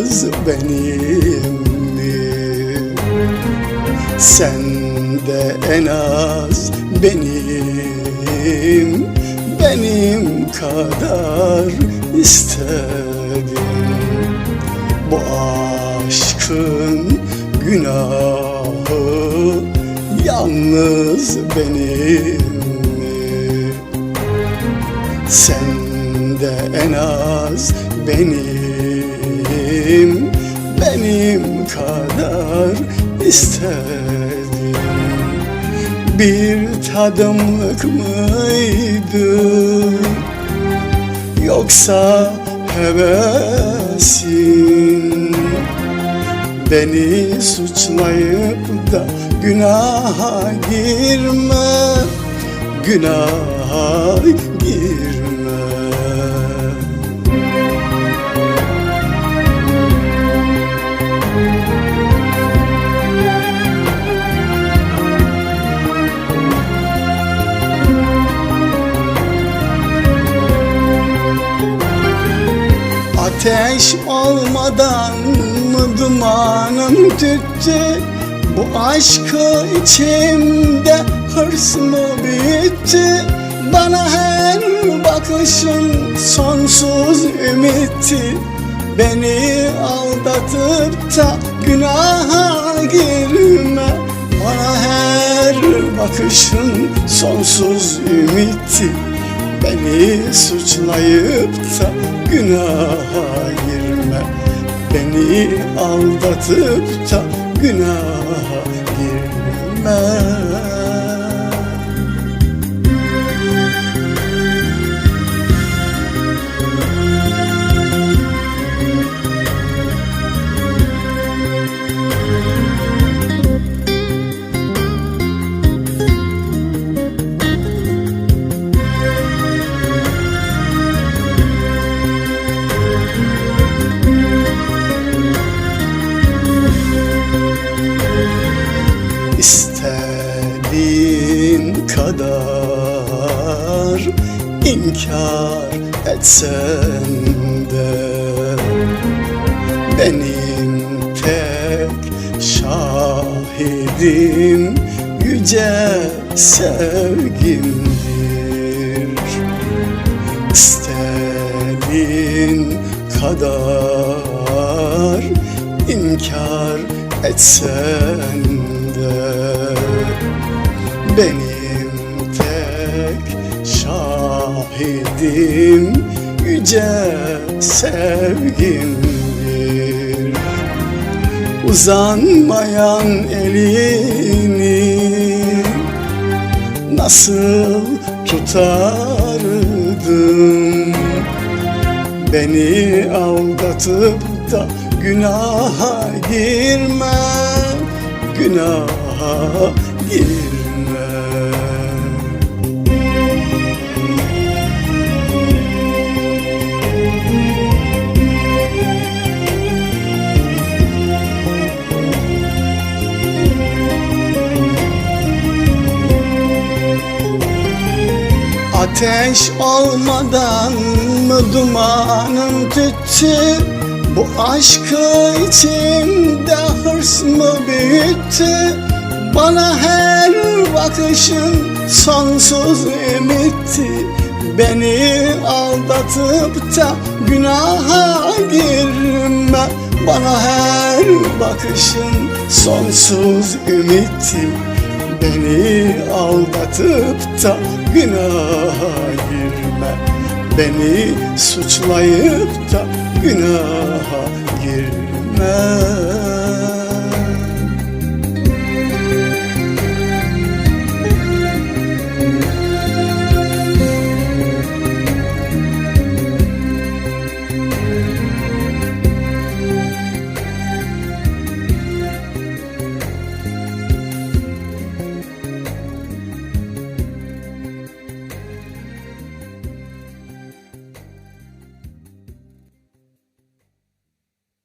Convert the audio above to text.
yalnız benim mi? Sen de en az benim, benim kadar istedin Bu aşkın günahı yalnız benim? Sen de en az benim, benim kadar istedin Bir tadımlık mıydı? Yoksa hevesin? Beni suçlayıp da günaha girme Günaha girme Ateş olmadan mı dumanım tüttü? Bu aşkı içimde hırs mı büyüttü? Bana her bakışın sonsuz ümitti. Beni aldatıp da günaha girme. Bana her bakışın sonsuz ümitti Beni suçlayıp da günaha girme. Beni aldatıp da günaha girme kadar inkar etsen de Benim tek şahidim yüce sevgimdir. İstediğin kadar inkar etsen de Benim şahidim yüce sevgimdir. Uzanmayan elini nasıl tutardım? Beni aldatıp da günaha girme Günaha girme Ateş olmadan mı dumanım tüttü Bu aşkı içimde hırs mı büyüttü? Bana her bakışın sonsuz ümitti. Beni aldatıp da günaha girme. Bana her bakışın sonsuz ümitti Beni aldatıp da günaha girme. Beni suçlayıp da günaha girme